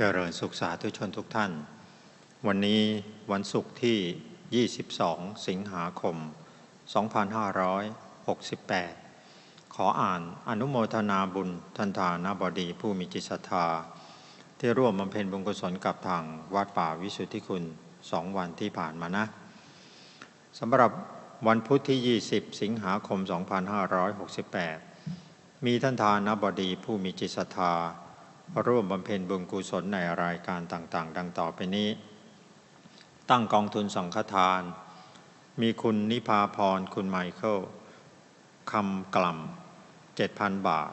เจริญสุขสาธุชนทุกท่าน วันนี้วันศุกร์ที่ 22 สิงหาคม 2568 ขออ่านอนุโมทนาบุญทันทานาบดีผู้มีจิตศรัทธา ที่ร่วมบำเพ็ญบุญกุศลกับทางวัดป่าวิสุทธิคุณสองวันที่ผ่านมานะสำหรับวันพุธที่ 20 สิงหาคม 2568 มีท่านทานบดีผู้มีจิตศรัทธา ร่วมบำเพ็ญบุญกุศลในรายการต่างๆ ดังต่อไปนี้ ตั้งกองทุนสังฆทาน มีคุณนิพาพร คุณไมเคิลคำกล่ำ7,000บาท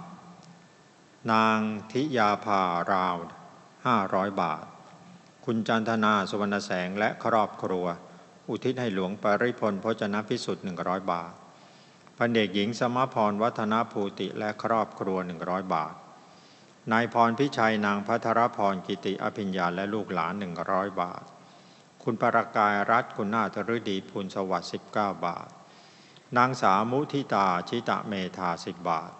นางทิยาภาราว500บาท คุณจันทนาสุวรรณแสงและครอบครัว อุทิศให้หลวงปริพลพจนพิสุทธิ์100บาทพันเด็กหญิงสมพรวัฒนภูติและครอบครัว100บาท นายพรพิชัยนางพัทรพรกิติอภิญญาและลูกหลาน100บาท คุณปรากายรัฐคุณนาธฤดีภูลสวัสดิ์19บาท นางสาวมุทิตาชิตะเมธา10บาท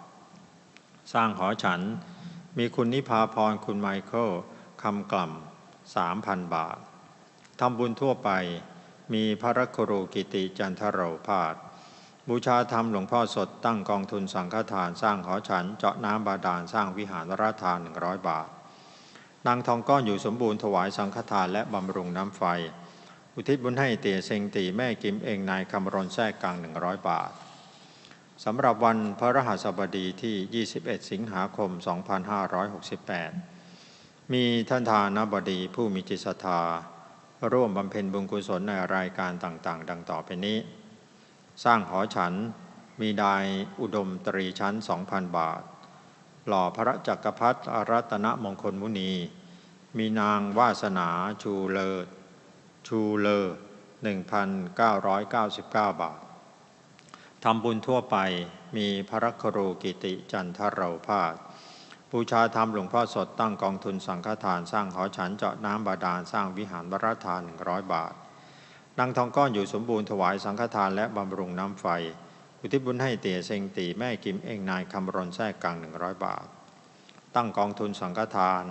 สร้างหอฉัน มีคุณนิพาพรคุณไมเคิลคำกล่ำ3,000บาททำบุญทั่วไปมีพระครูกิติจันทโรพาส บูชาธรรมหลวงพ่อสดตั้งกองทุนสังฆทานสร้างหอฉัน เจาะน้ำบาดาลสร้างวิหารราทาน100บาท นางทองก้อนอยู่สมบูรณ์ถวายสังฆทานและบำรุงน้ำไฟ อุทิศบุญให้เตียเซงตีแม่กิมเองนายคำรณแทรกกลาง100บาทสำหรับวันพระรหัสบดีที่ 21 สิงหาคม 2568 มีท่านทานบดีผู้มีจิตศรัทธา ร่วมบำเพ็ญบุญกุศลในรายการต่างๆ ดังต่อไปนี้ สร้างหอฉันมีดายอุดมตรีชั้น 2,000 บาท หล่อพระจักรพรรดิอรัตนมงคลมุนี มีนางวาสนาชูเลอชูเลอ1,999 บาท ทำบุญทั่วไปมีพระครูกิติจันทโรพาสบูชาธรรมหลวงพ่อสดตั้งกองทุนสังฆทานสร้างหอฉันเจาะน้ำบาดาลสร้างวิหารวรทาน100 บาท นางทองก้อนอยู่สมบูรณ์ถวายสังฆทานและบำรุงน้ำไฟ อุทิศบุญให้เตี่ยเซงตีแม่กิมเองนายคำรณแทรกกลาง100บาท ตั้งกองทุนสังฆทาน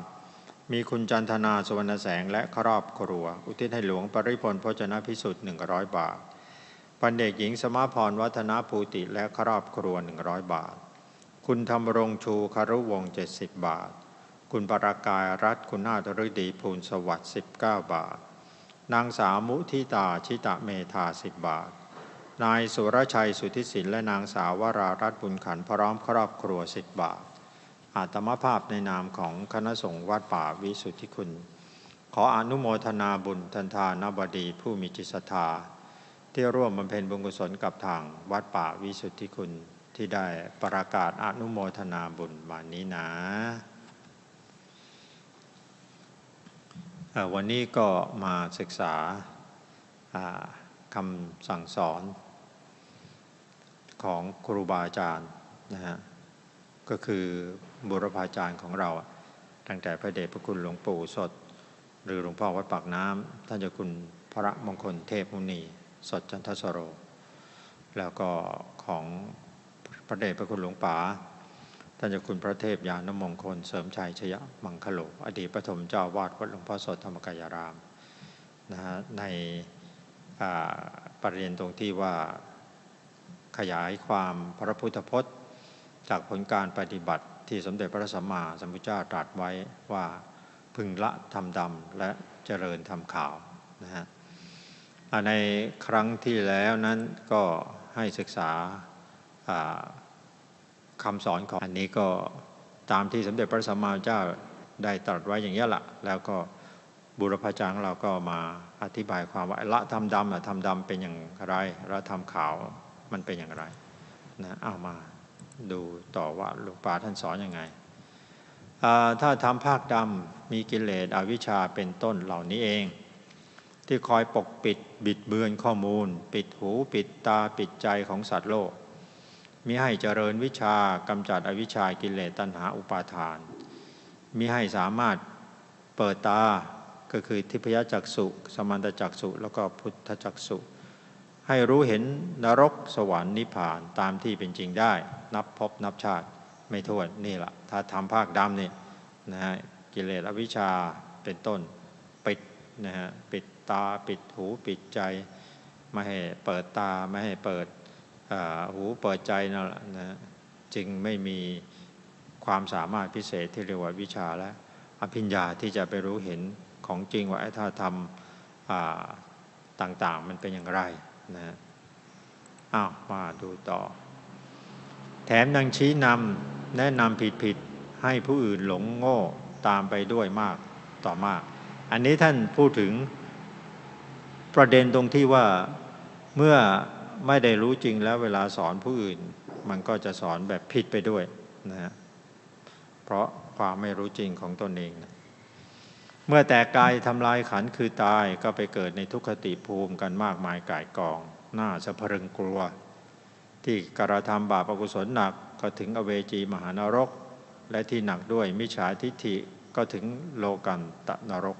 มีคุณจันทนาสวรรณแสงและครอบครัว อุทิศให้หลวงปริพลพจนพิสุทธิ์100บาท ปันเด็กหญิงสมาพรวัฒนภูติและครอบครัว100บาท คุณธรรมรงชูคารุวงศ์70บบาท คุณปรากายรัฐคุณนาถฤดีภูลสวัสดิ์19บาท นางสาวมุทิตาชิตะเมธา10บบาท นายสุรชัยสุทธิสินและนางสาววรารัตน์บุญขันพร้อมครอบครัว10บาท อาตมภาพในนามของคณะสงฆ์วัดป่าวิสุทธิคุณ ขออนุโมทนาบุญทันทานบดีผู้มีจิตศรัทธา ที่ร่วมบำเพ็ญบุญกุศลกับทางวัดป่าวิสุทธิคุณที่ได้ประกาศอนุโมทนาบุญมานี้นะเอ่อ วันนี้ก็มาศึกษาคำสั่งสอนของครูบาอาจารย์นะฮะก็คือบุรพาจารย์ของเรา ตั้งแต่พระเดชพระคุณหลวงปู่สด หรือหลวงพ่อวัดปากน้ำท่านเจ้าคุณพระมงคลเทพมุนี สดจันทสโร แล้วก็ของพระเดชพระคุณหลวงป๋า ท่านเจ้าคุณพระเทพยานมงคลเสริมชัยชยมังคโลอดีตปฐมเจ้าวาดวัดหลวงพ่อสดธรรมกายรามนะฮะในประเด็นตรงที่ว่าขยายความพระพุทธพจน์ จากผลการปฏิบัติที่สมเด็จพระสัมมาสัมพุทธเจ้าตรัสไว้ว่าพึงละทำดำและเจริญทำขาวนะฮะในครั้งที่แล้วนั้นก็ให้ศึกษา อ่าคำสอนของอันนี้ก็ตามที่สมเด็จพระสัมมาสัมพุทธเจ้าได้ตรัสไว้อย่างนี้ละแล้วก็บุรพาจารย์ของเราก็มาอธิบายความว่าละทำดำอะทำดำเป็นอย่างไรละทำขาวมันเป็นอย่างไรนะเอามาดูต่อว่าหลวงป่าท่านสอนยังไง ถ้าทำภาคดำมีกิเลสอวิชชาเป็นต้นเหล่านี้เอง ที่คอยปกปิดบิดเบือนข้อมูล ปิดหูปิดตาปิดใจของสัตว์โลก มิให้เจริญวิชากำจัดอวิชชากิเลสตัณหาอุปาทาน มิให้สามารถเปิดตาก็คือทิพยจักสุสมันตจักสุแล้วก็พุทธจักสุให้รู้เห็นนรกสวรรค์นิพพานตามที่เป็นจริงได้ นับพบนับชาติไม่ถ้วนนี่แหละถ้าทำภาคดำนี่นะฮะกิเลสอวิชชาเป็นต้นปิดนะฮะปิดตาปิดหูปิดใจ ไม่ให้เปิดตาไม่ให้เปิด หูเปิดใจนั่นแหละนะจึงไม่มีความสามารถพิเศษที่เรียกว่าวิชาและอภิญญาที่จะไปรู้เห็นของจริงว่าถ้าทำต่างๆ มันเป็นอย่างไรนะอ้าวมาดูต่อ แถมยังชี้นำแนะนำผิดๆให้ผู้อื่นหลงโง่ตามไปด้วยมากต่อมาก อันนี้ท่านพูดถึงประเด็นตรงที่ว่าเมื่อ ไม่ได้รู้จริงแล้วเวลาสอนผู้อื่น มันก็จะสอนแบบผิดไปด้วยนะฮะเพราะความไม่รู้จริงของตนเองนะเมื่อแต่กายทำลายขันคือตายก็ไปเกิดในทุกขติภูมิกันมากมายกายกอง หน้าสะพรึงกลัว ที่กระทำบาปอกุศลหนักก็ถึงอเวจีมหานรก และที่หนักด้วยมิจฉาทิฏฐิก็ถึงโลกันตนรก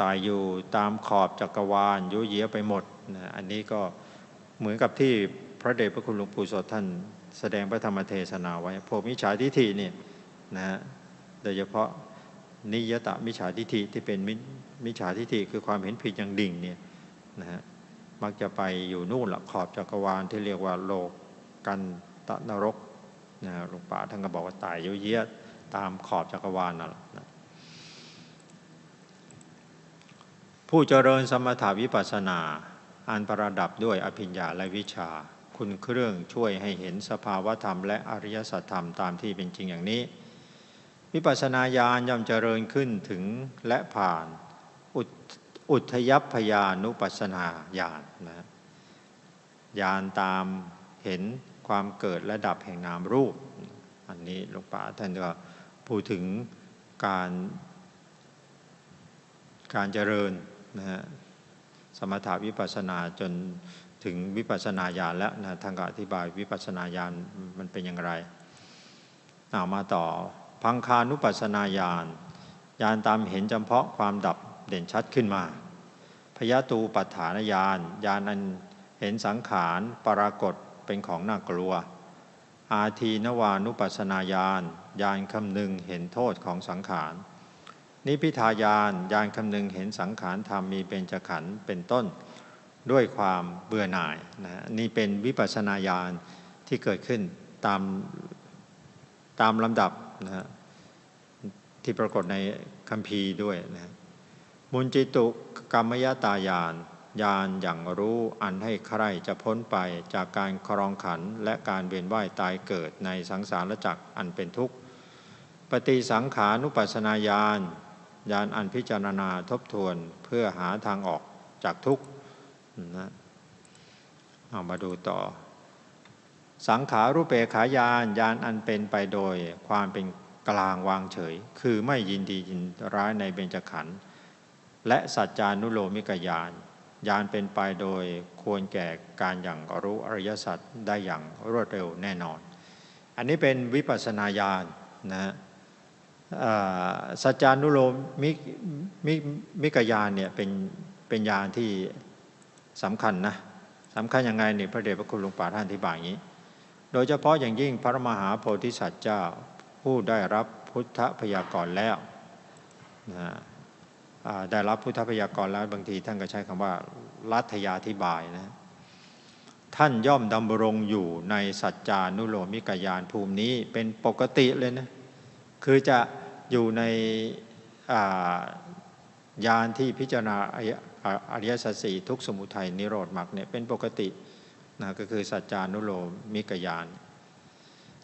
ตายอยู่ตามขอบจักรวาลยุเยียไปหมดนะอันนี้ก็ เหมือนกับที่พระเดชพระคุณหลวงปู่สดท่าน แสดงพระธรรมเทศนาไว้พวกมิจฉาทิฏฐินี่นะฮะโดยเฉพาะนิยตะมิจฉาทิฏฐิที่เป็นมิจฉาทิฏฐิคือความเห็นผิดอย่างดิ่งเนี่ยนะฮะมักจะไปอยู่นู่นละขอบจักรวาลที่เรียกว่าโลกกันตะนรกนะหลวงป่าท่านก็บอกว่าตายเยอะๆตามขอบจักรวาลนั่นแหละผู้เจริญสมถาวิปัสสนา อันประดับด้วยอภิญญาและวิชา คุณเครื่องช่วยให้เห็นสภาวธรรม และอริยสัจธรรมตามที่เป็นจริงอย่างนี้ วิปัสสนาญาณย่อมเจริญขึ้นถึงและผ่านอุทยพยานุปัสนาญาณนะญาณตามเห็นความเกิดและดับแห่งนามรูป อันนี้หลวงป่าท่านก็พูดถึงการการเจริญนะฮะ สมถาวิปัสนาจนถึงวิปัสนาญาณแล้วนะทางการอธิบายวิปัสนาญาณมันเป็นอย่างไรเอามาต่อพังคานุปัสนาญาณญาณตามเห็นจำเพาะความดับเด่นชัดขึ้นมา พยาตูปัฏฐานญาณญาณอันเห็นสังขารปรากฏเป็นของน่ากลัว อาทีนวานุปัสนาญาณญาณคำนึงเห็นโทษของสังขาร นิพิทายานยานคำนึงเห็นสังขารธรรมมีเป็นจขันเป็นต้น ด้วยความเบื่อหน่ายนะนี่เป็นวิปัสนาญาณที่เกิดขึ้นตามตามลำดับนะฮะที่ปรากฏในคัมภีร์ด้วยนะมุนจิตุกรรมยตายานญาณอย่างรู้อันให้ใครจะพ้นไปจากการครองขันและการเวียนว่ายตายเกิดในสังสารจักรอันเป็นทุกข์ ปฏิสังขานุปัสนาญาณ ญาณอันพิจารณาทบทวนเพื่อหาทางออกจากทุกข์นะเอามาดูต่อ สังขารูปเปขายานญาณอันเป็นไปโดยความเป็นกลางวางเฉย คือไม่ยินดียินร้ายในเบญจขันธ์และสัจจานุโลมิกญาณญาณเป็นไปโดยควรแก่การอย่างรู้อริยสัจได้อย่างรวดเร็วแน่นอน อันนี้เป็นวิปัสสนาญาณนะ สัจจานุโลมมิมิมิกยานเนี่ยเป็นเป็นยานที่สำคัญนะสำคัญยังไงเนี่ยพระเดชพระคุณหลวงป่าท่านอธิบายอย่างนี้ โดยเฉพาะอย่างยิ่งพระมหาโพธิสัตว์เจ้าผู้ได้รับพุทธพยากรแล้วนะได้รับพุทธพยากรแล้วบางทีท่านก็ใช้คำว่ารัฐยาธิบายนะท่านย่อมดำรงอยู่ในสัจจานุโลมิกยานภูมินี้เป็นปกติเลยนะ คือจะอยู่ในยานที่พิจารณาอริยสัจสี่ทุกสมุทัยนิโรธมรรคเนี่ยเป็นปกตินะก็คือสัจจานุโลมิกยาน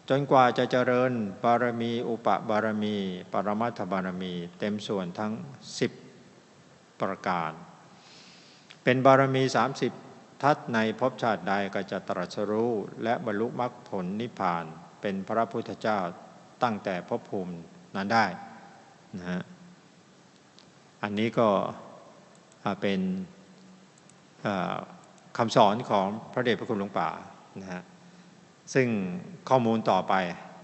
จนกว่าจะเจริญบารมีอุปบารมี ปรมัตถบารมี เต็มส่วนทั้ง 10 ประการ เป็นบารมี 30 ทัศในภพชาติใดก็จะตรัสรู้และบรรลุมรรคผลนิพพาน เป็นพระพุทธเจ้า ตั้งแต่ภพภูมินั้นได้นะฮะอันนี้ก็เป็นคำสอนของพระเดชพระคุณหลวงป่านะฮะซึ่งข้อมูลต่อไป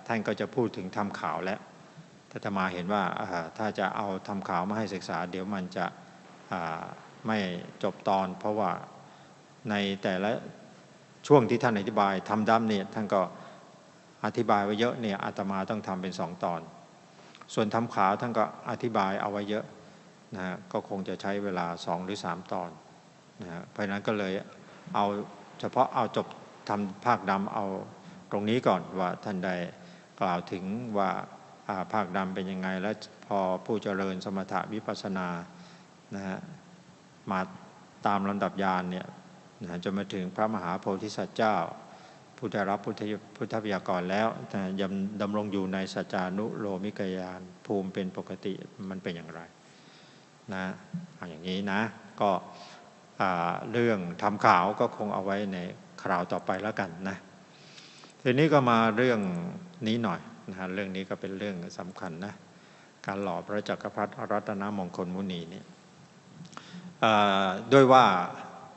ท่านก็จะพูดถึงทำข่าวแล้วถ้ามาเห็นว่าถ้าจะเอาทำข่าวมาให้ศึกษา เดี๋ยวมันจะไม่จบตอน เพราะว่าในแต่ละช่วงที่ท่านอธิบายทำดำเนี่ยท่านก็ อธิบายไว้เยอะเนี่ยอาตมาต้องทำเป็นสองตอน ส่วนทำขาวท่านก็อธิบายเอาไว้เยอะนะฮะก็คงจะใช้เวลาสองหรือสามตอนนะฮะเพราะฉะนั้นก็เลยเอาเฉพาะเอาจบทำภาคดำเอาตรงนี้ก่อนว่าท่านได้กล่าวถึงว่าภาคดำเป็นยังไง และพอผู้เจริญสมถะวิปัสสนานะฮะมาตามลำดับยานเนี่ยนะจนมาถึงพระมหาโพธิสัตว์เจ้า ผู้ได้รับพุทธพุทธพยากรแล้วนะยำดำรงอยู่ในสัจจานุโลมิกยานภูมิเป็นปกติมันเป็นอย่างไรนะอย่างนี้นะ ก็เรื่องทำข่าวก็คงเอาไว้ในคราวต่อไปแล้วกันนะทีนี้ก็มาเรื่องนี้หน่อยนะฮะเรื่องนี้ก็เป็นเรื่องสำคัญนะการหล่อพระจักรพรรดิรัตนมงคลมุนีนี่ด้วยว่า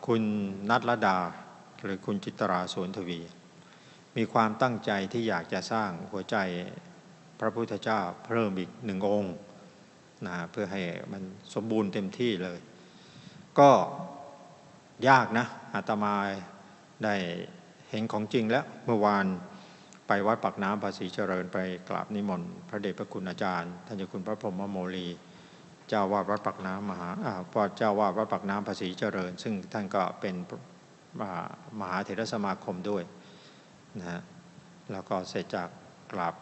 คุณนัทรดาหรือคุณจิตราสวนทวี มีความตั้งใจที่อยากจะสร้างหัวใจพระพุทธเจ้าเพิ่มอีกหนึ่งองค์นะเพื่อให้มันสมบูรณ์เต็มที่เลย ก็ยากนะอาตมาได้เห็นของจริงแล้วเมื่อวานไปวัดปักน้ำภาษีเจริญไปกราบนิมนต์พระเดชพระคุณอาจารย์ท่านเจ้าคุณพระพรหมโมลี เจ้าวาดวัดปักน้ำมหาพ่อเจ้าวาดวัดปักน้ำภาษีเจริญ ซึ่งท่านก็เป็นมหาเถรสมาคมด้วย นะฮะแล้วก็เสร็จจากกราบ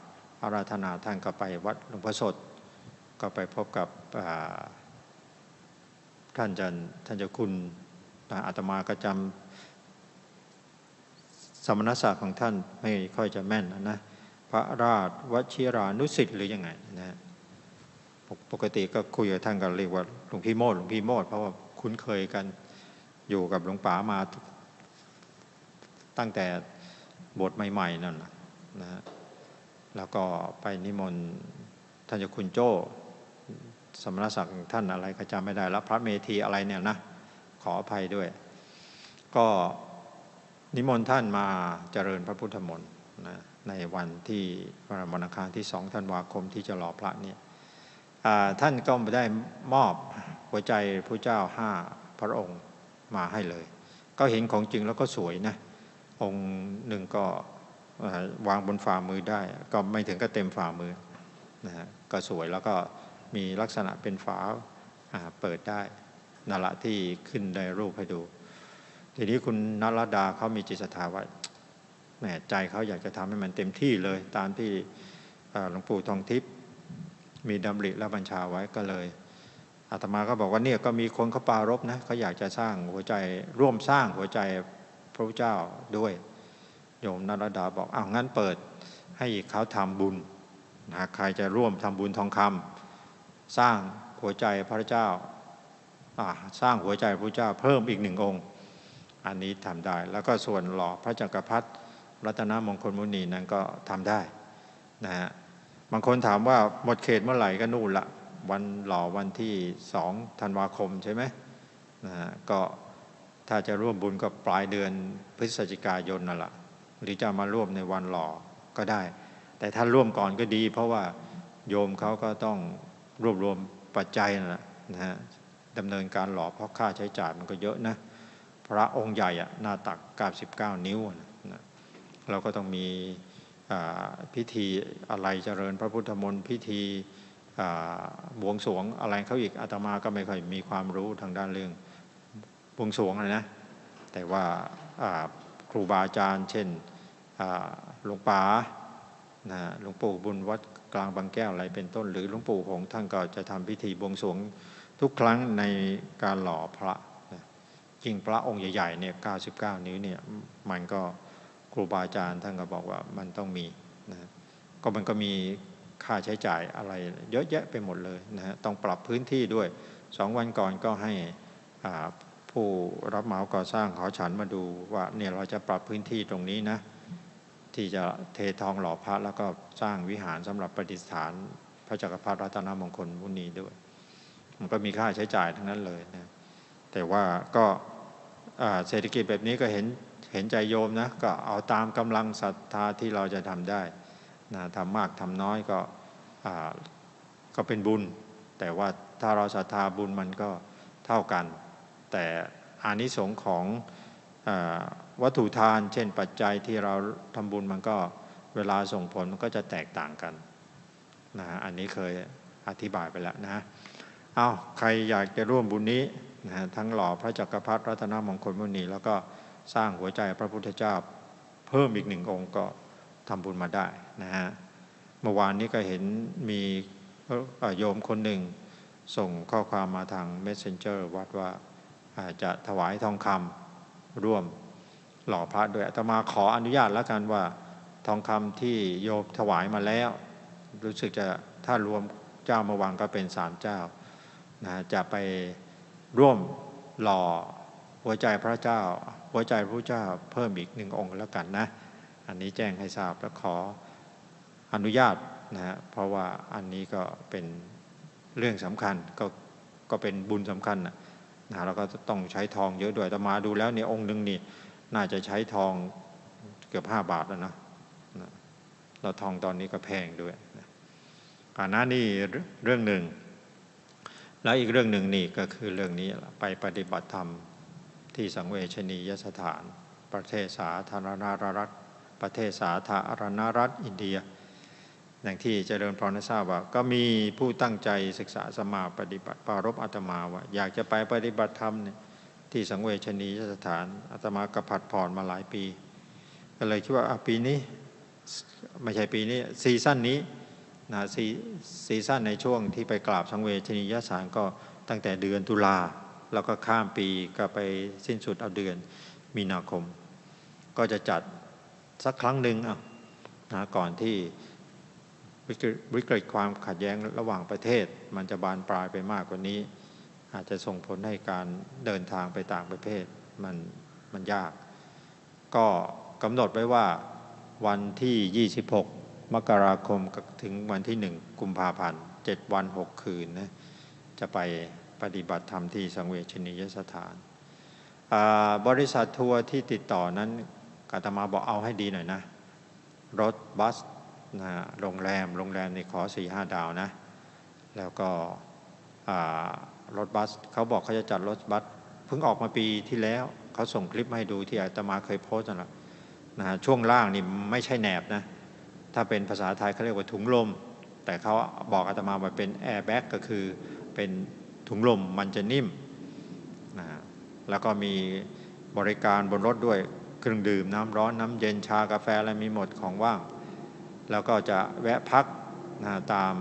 อาราธนาท่านก็ไปวัดหลวงพ่อสด ก็ไปพบกับท่านจันท่านเจ้าคุณอาตมาก็จำสมณศักดิ์ของท่านไม่ค่อยจะแม่นนะพระราชวชิรานุสิทธิ์หรือยังไงนะปกติก็คุยกับท่านก็เรียกว่าหลวงพี่โมดหลวงพี่โมดเพราะว่าคุ้นเคยกันอยู่กับหลวงป๋ามาตั้งแต่ บทใหม่ ๆ นั่นนะนะแล้วก็ไปนิมนต์ท่านเจ้าคุณโจ้ สมณศักดิ์ท่านอะไรก็จำไม่ได้แล้วพระเมธีอะไรเนี่ยนะ ขออภัยด้วย ก็นิมนต์ท่านมาเจริญพระพุทธมนต์นะในวันที่วันอังคารที่สองธันวาคมที่จะหล่อพระเนี่ยท่านก็ได้มอบหัวใจพระเจ้าห้าพระองค์มาให้เลย ก็เห็นของจริงแล้วก็สวยนะ องค์หนึ่งก็วางบนฝ่ามือได้ ก็ไม่ถึงก็เต็มฝ่ามือนะฮะก็สวยแล้วก็มีลักษณะเป็นฝาเปิดได้นั่นละที่ขึ้นในรูปให้ดู ทีนี้คุณนรดาเขามีจิตศรัทธาว่าแหมใจเขาอยากจะทำให้มันเต็มที่เลย ตามที่หลวงปู่ทองทิพย์มีดำริและบัญชาไว้ก็เลยอาตมาก็บอกว่าเนี่ยก็มีคนเขาปารบนะเขาอยากจะสร้างหัวใจร่วมสร้างหัวใจ พระเจ้าด้วย โยมนรดาบอกอ้าวงั้นเปิดให้เขาทำบุญนะใครจะร่วมทำบุญทองคำสร้างหัวใจพระเจ้าสร้างหัวใจพระเจ้าเพิ่มอีกหนึ่งองค์ อันนี้ทำได้ แล้วก็ส่วนหล่อพระจักรพรรดิรัตนมงคลมุนีนั้นก็ทำได้นะฮะบางคนถามว่าหมดเขตเมื่อไหร่ก็นู่นละวันหล่อวันที่สองธันวาคมใช่ไหมนะฮะก็ ถ้าจะร่วมบุญก็ปลายเดือนพฤศจิกายนนั่นแหละหรือจะมาร่วมในวันหล่อก็ได้ แต่ถ้าร่วมก่อนก็ดี เพราะว่าโยมเขาก็ต้องรวบรวมปัจจัยนะนะฮะดำเนินการหล่อเพราะค่าใช้จ่ายมันก็เยอะนะ พระองค์ใหญ่อะหน้าตัก99นิ้วนะเราก็ต้องมีพิธีอะไรเจริญพระพุทธมนต์พิธีบวงสวงอะไรเขาอีกอาตมาก็ไม่ค่อยมีความรู้ทางด้านเรื่อง บวงสวงนะ แต่ว่าครูบาอาจารย์ เช่นหลวงป๋าหลวงปู่บุญวัดกลางบางแก้วอะไรเป็นต้น หรือหลวงปู่หงท่านก็จะทำพิธีบวงสวงทุกครั้งในการหล่อพระจริงพระองค์ใหญ่ๆเนี่ย99นิ้วเนี่ยมันก็ครูบาอาจารย์ท่านก็บอกว่ามันต้องมีนะก็มันก็มีค่าใช้จ่ายอะไรเยอะแยะไปหมดเลยนะฮะต้องปรับพื้นที่ด้วยสองวันก่อนก็ให้ ผู้รับเหมาก่อสร้างขอฉันมาดูว่าเนี่ยเราจะปรับพื้นที่ตรงนี้นะ ที่จะเททองหล่อพระแล้วก็สร้างวิหารสำหรับประดิษฐาน พระจักรพรรดิรัตนมงคลมุนีด้วย มันก็มีค่าใช้จ่ายทั้งนั้นเลยนะแต่ว่าก็เศรษฐกิจแบบนี้ก็เห็นเห็นใจโยมนะก็เอาตามกำลังศรัทธาที่เราจะทำได้นะทำมากทำน้อยก็ก็เป็นบุญ แต่ว่าถ้าเราศรัทธาบุญมันก็เท่ากัน แต่อานิสงส์ของอวัตถุทาน เช่นปัจจัยที่เราทำบุญมันก็เวลาส่งผลมันก็จะแตกต่างกันนะอันนี้เคยอธิบายไปแล้วนะเอาใครอยากจะร่วมบุญนี้นะทั้งหล่อพระจักรพรรดิรัตนมงคลมุนี แล้วก็สร้างหัวใจพระพุทธเจ้าเพิ่มอีกหนึ่งองค์ก็ทำบุญมาได้นะฮะเมื่อวานนี้ก็เห็นมีโยมคนหนึ่งส่งข้อความมาทาง Messenger วัดว่า จจะถวายทองคำร่วมหล่อพระด้วยอาตมาขออนุญาตแล้วกันว่าทองคำที่โยมถวายมาแล้ว รู้สึกจะถ้ารวมเจ้ามาวังก็เป็นสามเจ้านะจะไปร่วมหล่อหัวใจพระเจ้า หัวใจพระเจ้าเพิ่มอีกหนึ่งองค์แล้วกันนะ อันนี้แจ้งให้ทราบและขออนุญาตนะฮะเพราะว่าอันนี้ก็เป็นเรื่องสำคัญก็ก็เป็นบุญสำคัญนะ นะเราก็ต้องใช้ทองเยอะด้วยแต่มาดูแล้วเนี่ยองค์หนึ่งนี่น่าจะใช้ทองเกือบห้าบาทแล้วนะนะเราทองตอนนี้ก็แพงด้วยนะอันนั้นนี่เรื่องหนึ่ง แล้วอีกเรื่องหนึ่งนี่ก็คือเรื่องนี้ไปปฏิบัติธรรมที่สังเวชนียสถาน ประเทศสาธารณรัฐ ประเทศสาธารณรัฐอินเดีย อย่างที่เจริญพรทราบว่า ก็มีผู้ตั้งใจศึกษาสมาปฏิบัติปารบอาตมาว่า อยากจะไปปฏิบัติธรรมเนี่ยที่สังเวชนียสถานอาตมากระผัดผ่อนมาหลายปี ก็เลยคิดว่าปีนี้ไม่ใช่ปีนี้ซีซั่นนี้นะซีซีซั่นในช่วงที่ไปกราบสังเวชนียสถานก็ตั้งแต่เดือนตุลาแล้วก็ข้ามปีก็ไปสิ้นสุดเอาเดือนมีนาคม ก็จะจัดสักครั้งหนึ่งอะนะก่อนที่ วิกฤตความขัดแย้งระหว่างประเทศ มันจะบานปลายไปมากกว่านี้ อาจจะส่งผลให้การเดินทางไปต่างประเทศมันมันยาก ก็กำหนดไว้ว่าวันที่ 26 มกราคมถึงวันที่ 1 กุมภาพันธ์7วัน 6 คืนนะจะไปปฏิบัติธรรมที่สังเวชนียสถาน บริษัททัวร์ที่ติดต่อนั้นกาตมาบอกเอาให้ดีหน่อยนะ รถบัส นะโรงแรมโรงแรมในขอสี่ห้าดาวนะ แล้วก็รถบัสเขาบอกเขาจะจัดรถบัสเพิ่งออกมาปีที่แล้วเขาส่งคลิปมาให้ดูที่อาตมาเคยโพสต์นะนะช่วงล่างนี่ไม่ใช่แหนบนะ ถ้าเป็นภาษาไทยเขาเรียกว่าถุงลม แต่เขาบอกอาตมาว่าเป็นแอร์แบ็กก็คือเป็นถุงลมมันจะนิ่มนะแล้วก็มีบริการบนรถด้วยเครื่องดื่มน้ำร้อนน้ำเย็นชากาแฟอะไรมีหมดของว่าง แล้วก็จะแวะพักนะตาม